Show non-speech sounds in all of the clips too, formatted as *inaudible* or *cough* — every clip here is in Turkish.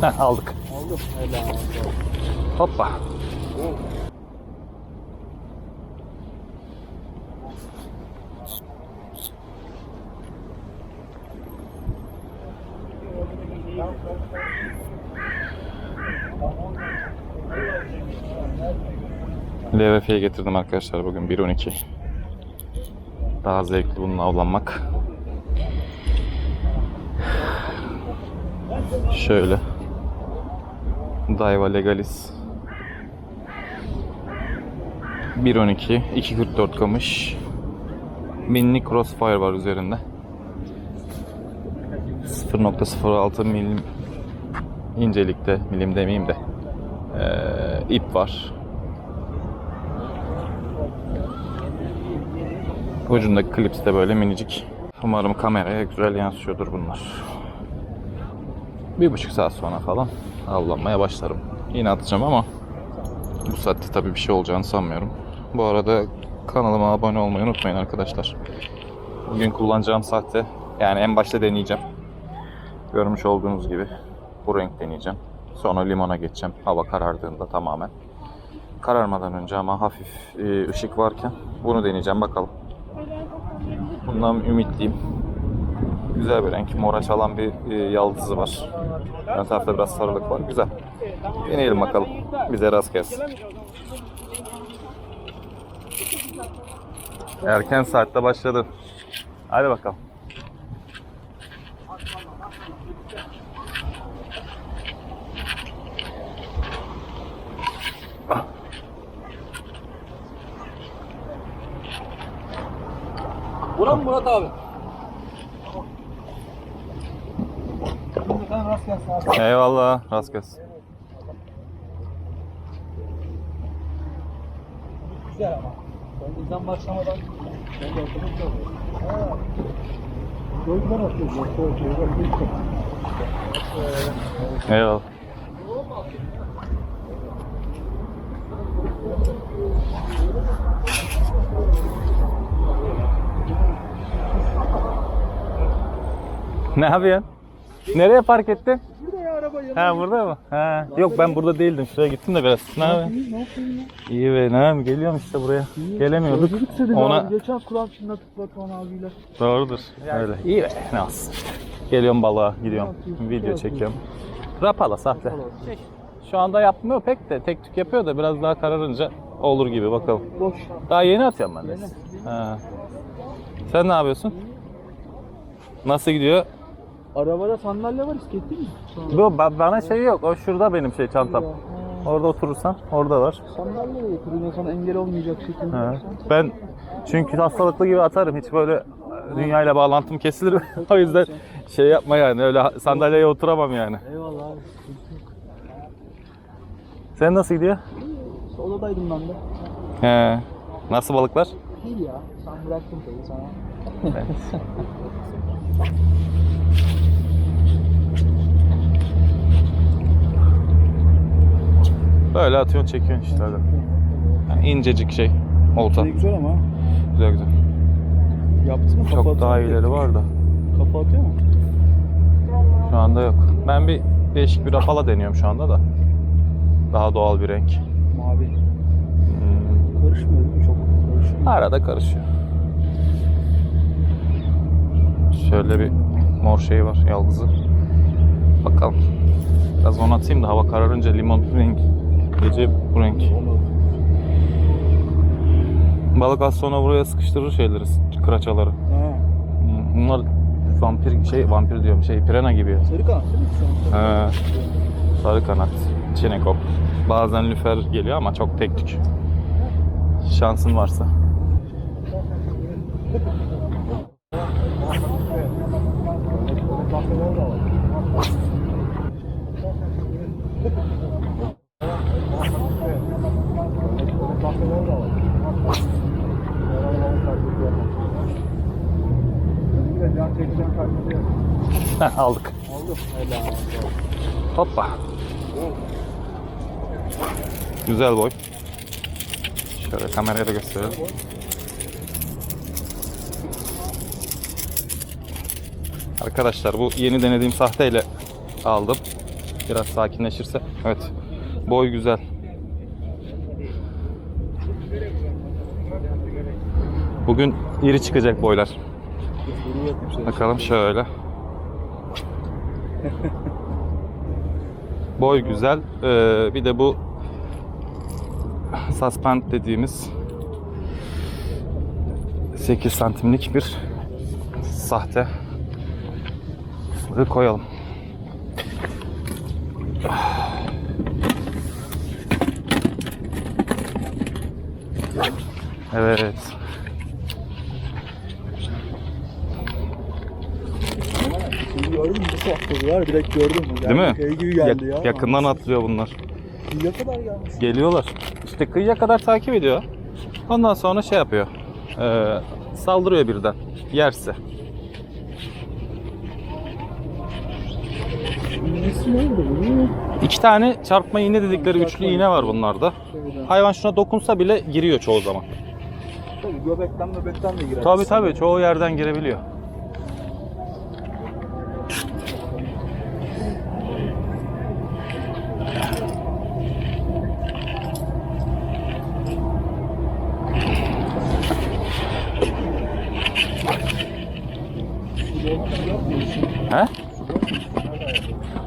Heh, aldık. Helal. Hoppa. LVF'ye getirdim arkadaşlar bugün 1.12. Daha zevkli bununla avlanmak. Şöyle. Daiwa Legalis. 1.12 2.44 kamış. Mini crossfire var üzerinde. 0.06 milim incelikte milim demeyeyim de eee, ip var. Ucundaki klips de böyle minicik. Umarım kameraya güzel yansıyordur bunlar. Bir buçuk saat sonra falan avlanmaya başlarım. Yine atacağım ama bu saatte tabii bir şey olacağını sanmıyorum. Bu arada kanalıma abone olmayı unutmayın arkadaşlar. Bugün kullanacağım saatte yani en başta deneyeceğim. Görmüş olduğunuz gibi bu renk deneyeceğim. Sonra limona geçeceğim hava karardığında tamamen. Kararmadan önce ama hafif e, ışık varken bunu deneyeceğim bakalım. Bundan ümitliyim. Güzel bir renk. Mora çalan bir e, yaldızı var. Ön tarafta biraz sarılık var. Güzel. Deneyelim bakalım. Bize rast gelsin. Erken saatte başladı. Hadi bakalım. Buram Murat abi. Sen rast gelsin abi. Eyvallah. Rast gelsin. Güzel ama. Ben bizden başlamadan ben de okudum çok. Gözden atıyoruz. Eyvallah. Ne yapıyorsun? Nereye park ettin? Araba. Ha burada mı? Ha. Yok ben burada değildim. Şuraya gittim de biraz. Ne yapıyorsun? Ne yapayım ya? İyi be ne yapayım? Geliyorum işte buraya. Gelemiyorduk. Gözlük istedim Ona abi. Geçen kulağım çınlatıp Batuhan abiyle. doğrudur. Öyle. İyi be ne olsun. Geliyorum balığa gidiyorum. Video çekiyorum. Rapala sahte. Şu anda yapmıyor pek de tek tük yapıyor da biraz daha kararınca olur gibi bakalım. Boş. Daha yeni atıyorum ben de. Ha. Sen ne yapıyorsun? Nasıl gidiyor? Arabada sandalye var isketli mi? Bu ba- bana şey yok. O şurada benim şey çantam. Orada oturursan orada var. Sandalye de getireyim sana engel olmayacak şekilde. Ben çünkü hastalıklı gibi atarım. Hiç böyle dünyayla bağlantım kesilir. *laughs* o yüzden şey yapma yani. Öyle sandalyeye oturamam yani. Eyvallah abi. Sen nasıl gidiyor? Odadaydım ben de. He. Nasıl balıklar? İyi ya. Sen bıraktın tabii sana. *laughs* Böyle atıyorsun çekiyorsun işte öyle. Yani incecik şey. Olta. Ne güzel ama. Güzel güzel. Yaptın mı? Kafa Çok daha iyileri var da. Kafa atıyor mu? Şu anda yok. Ben bir değişik bir rapala deniyorum şu anda da. Daha doğal bir renk. Mavi. Hmm, Karışmıyor değil mi? Çok karışmıyor. Arada karışıyor. Şöyle bir mor şey var yaldızı. Bakalım. Biraz onu atayım da hava kararınca limon renk. Gece bu renk. Balık az sonra buraya sıkıştırır şeyleri, kıraçaları. Ha. Hmm, Bunlar vampir şey vampir diyorum şey pirana gibi. Sarı kanat değil mi? He, sarı kanat, çinekop. Bazen lüfer geliyor ama çok tek tük. Şansın varsa. *laughs* Heh, aldık. Helal. Hoppa. Güzel boy. Şöyle kameraya da gösterelim. Arkadaşlar bu yeni denediğim sahteyle aldım. Biraz sakinleşirse. Evet. Boy güzel. Bugün iri çıkacak boylar. Bakalım şöyle. *laughs* Boy güzel. Ee, bir de bu suspend dediğimiz 8 santimlik bir sahte koyalım. Evet. Şimdi gördün mü nasıl atladı ya? Direkt gördüm. Değil mi? Şey gibi geldi ya. yakından atlıyor bunlar. Ne kadar gelmiş. Geliyorlar. İşte kıyıya kadar takip ediyor. Ondan sonra şey yapıyor. Ee, saldırıyor birden. Yerse. Nesi ne oldu bu? İki tane çarpma iğne dedikleri üçlü iğne var bunlarda. Hayvan şuna dokunsa bile giriyor çoğu zaman. Tabii göbekten göbekten de girer. Tabi tabi çoğu yerden girebiliyor. He?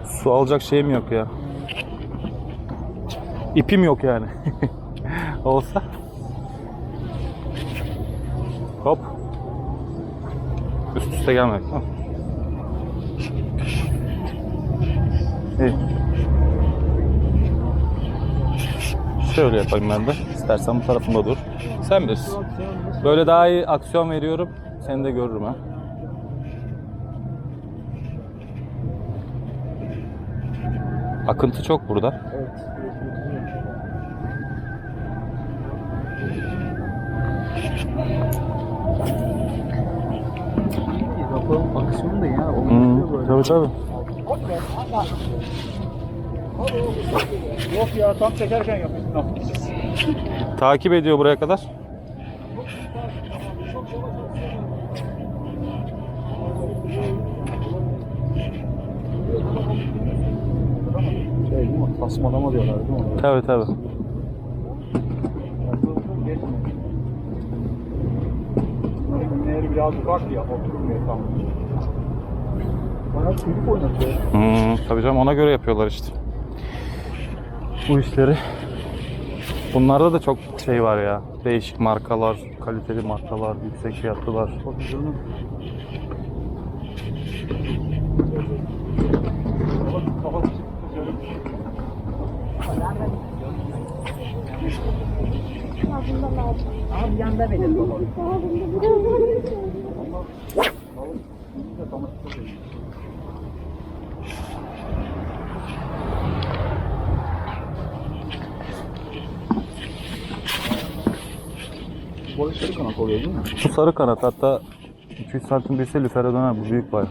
Su alacak şeyim yok ya. İpim yok yani. *laughs* Olsa. Hop. Üst üste gelmek. Tamam. İyi. Şöyle yapayım ben de. İstersen bu tarafında dur. Sen bilirsin. Böyle daha iyi aksiyon veriyorum. Seni de görürüm ha. Akıntı çok burada. Evet. Bakalım aksiyonu da ya. O Hmm, tabii tabii. Yok ya tam çekerken yapıyorsun. Takip ediyor buraya kadar. Tasmalama diyorlar değil mi? Tabii tabii. Günleri biraz ufak ya, oturmuyor tam. Bana çocuk oynatıyor. Hmm, tabii canım ona göre yapıyorlar işte. Bu işleri. Bunlarda da çok şey var ya. Değişik markalar, kaliteli markalar, yüksek fiyatlılar. Tabii canım. Abi yanda benim baba. Boyu sarı kanat oluyor değil mi? Bu sarı kanat hatta 200 santim büyüse lüfere döner. Bu büyük bayağı.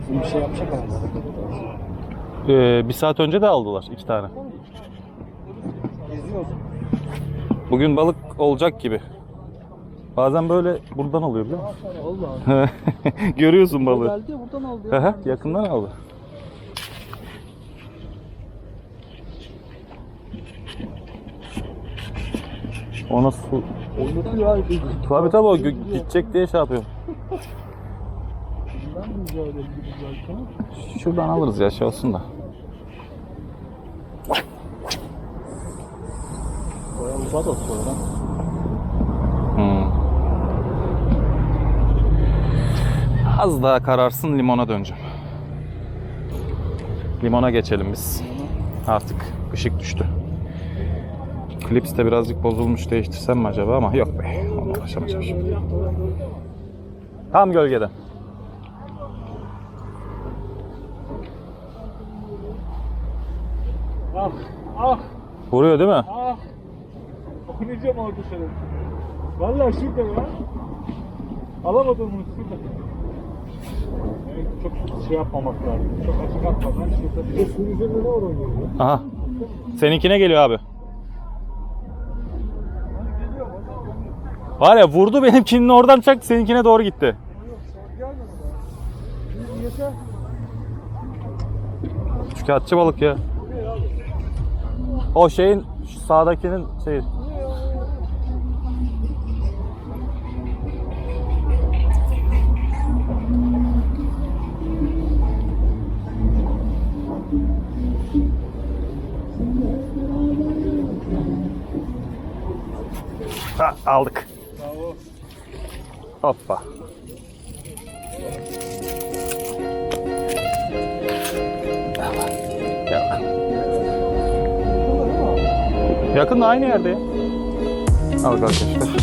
Bizim bir şey yapacak herhalde. Ee, bir saat önce de aldılar iki tane. Bugün balık olacak gibi. Bazen böyle buradan alıyor biliyor musun? Allah. *laughs* Görüyorsun balığı. Geldi buradan aldı hı, Yakından aldı. Ona su... Oynatıyor abi. Tabii tabii o gidecek diye şey yapıyor. *laughs* De rica ederim giderken. Şuradan alırız ya şey olsun da. Bayağı uzağa da atıyor lan. Hmm. Az daha kararsın limona döneceğim. Limona geçelim biz. Artık ışık düştü. Klips de birazcık bozulmuş değiştirsem mi acaba ama yok be. Ona uğraşamayacağım şimdi. Tam gölgede. Ah ah Vuruyor değil mi? ah. Oynayacağım orada şöyle. Valla şurada ya. Alamadım bunu şurada. Evet, çok şey yapmamak lazım. Çok açık atmadan şurada bir de suyun üzerinde ne var oynuyor ya? Aha. Seninkine geliyor abi. Hani? Var ya vurdu benimkinin oradan çaktı seninkine doğru gitti. Yeter. Üçkağıtçı balık ya. O şeyin şu sağdakinin şeyi. Ha, aldık. Bravo. Hoppa. Yakın da aynı yerde. Al arkadaşlar.